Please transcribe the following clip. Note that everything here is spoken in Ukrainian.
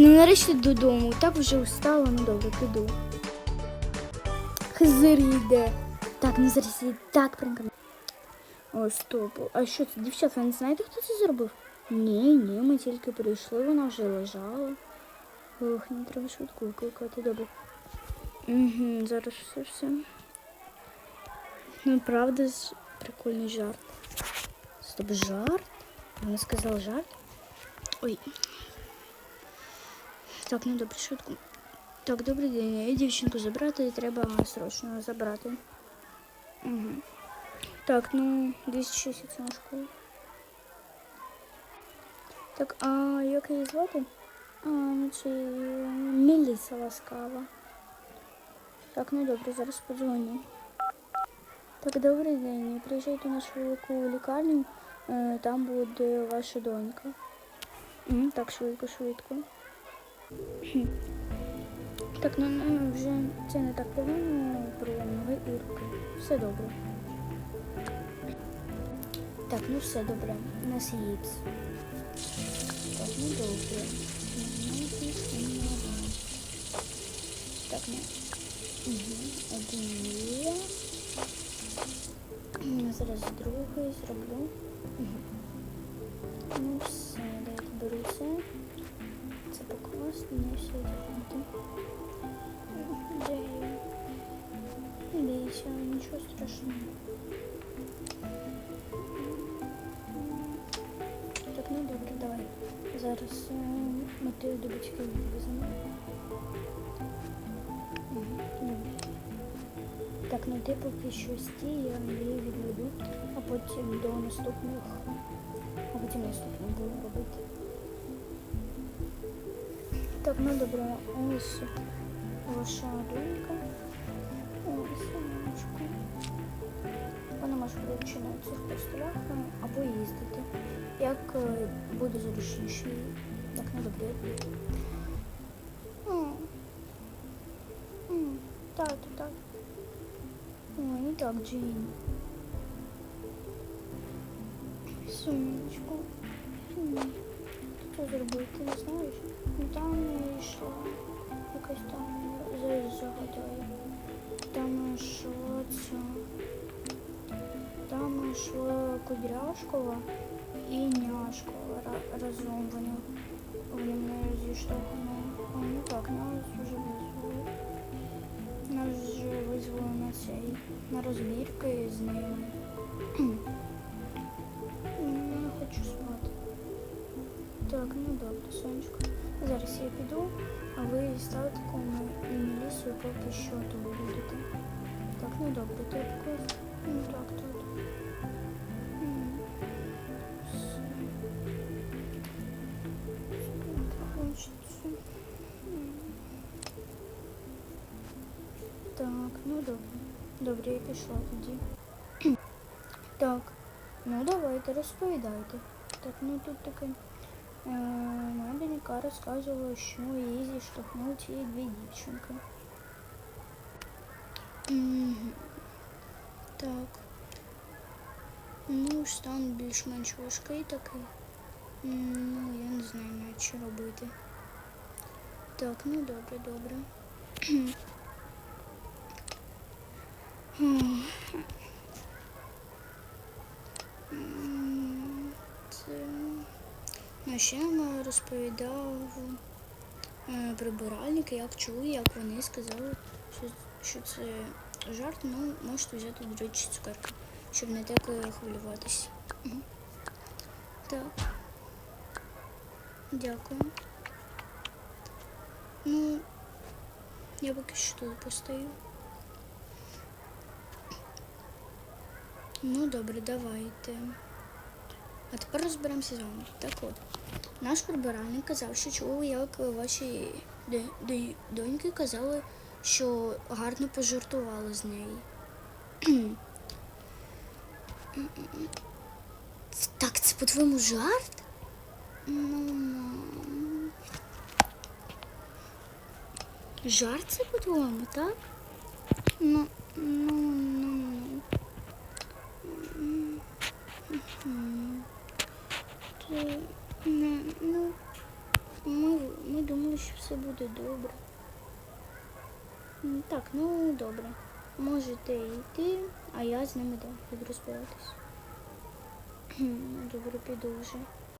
ну нарешті додому. Так вже устала, ну добре, піду. Хизир йде. Так, ну зараз так прикольно. О, стоп. А що це, дівчата, не знаєте, хто це зробив? Ні, ні, ми тільки прийшли, вона вже лежала. Ох, не треба швидку викликати, добре. Угу, зараз все все. Ну, правда, прикольний жарт. Стоп, жарт? Вона сказала жарт? Ой. Так, ну добре, швидко. Так, добрий день. Я дівчинку забрати, треба срочно забрати. Угу. Так, ну, 260 на школу. Так, а як її звати? А, ну це Міліса ласкава. Так, ну добре, зараз подзвоню. Так, добрий день. Приїжджайте на швидку лікарню, е, там буде ваша донька. Так, швидко, швидко. Так, ну, ну вже це не так погано, приємно, ви і. Все добре. Так, ну все добре. У нас їдь. Так, ну добре. Так, ну. Угу. Один є. Зараз другий зроблю. Не бійся, нічого страшного. Так, ну добре, давай. Зараз е, Матею до батьків відвеземо. Мгм, Добре. Так, ну ти поки що стій, я її відведу, а потім до наступних, а потім наступних буду робити. Так, ну добре, ось ваша донька. Вона може бути на цих постелях е, або їздити. Як е, буде зручніше. їй. Так, ну добре. М. М, Тату, так. Ой, не так, Джейн. Сонечко. М, Що зробити, не знаєш? Ну там я йшла. Якась там зараз загадаю. Там йшла ця. Там йшла Кудряшкова і Няшкова Ра- разом вони. Вони мене зіштовхнули. А, ну так, нас вже визвали. Нас вже визвали на цей, на розбірки з ними. Ну, Я хочу спати. Так, ну добре, сонечко. Зараз я піду, а ви з татком і Мелісою поки що тут будете. Так, ну добре, ти поки. Ну так, тут. Так, ну добре. Добре, я пішла тоді. Так, ну давайте, розповідайте. Так, ну тут таке. Е, моя донька розказувала, що її зіштовхнули ці дві дівчинки. Мгм. Так. Ну, стан більш-менш важкий такий. М, Ну, я не знаю навіть що робити. Так, ну добре, добре. Це... Ну, ще розповідав е, прибиральник, як чув, як вони сказали, що, це жарт, ну можете взяти, до речі, цукерки, щоб не так е, хвилюватися. Так. Дякую. Ну, я поки що тут постою. Ну, добре, давайте. А тепер розберемося з вами. Так от, наш прибиральник казав, що чув, як ваші доньки казали, що гарно пожартували з неї. так, це по-твоєму жарт? Ну. Жарт це по-твоєму, так? Ну, ну, ну, ну. М, Ти, не, ну, Ми, ми думали, що все буде добре. М, Так, ну добре. Можете йти, а я з ними да, буду розбиратись. Добре, піду вже.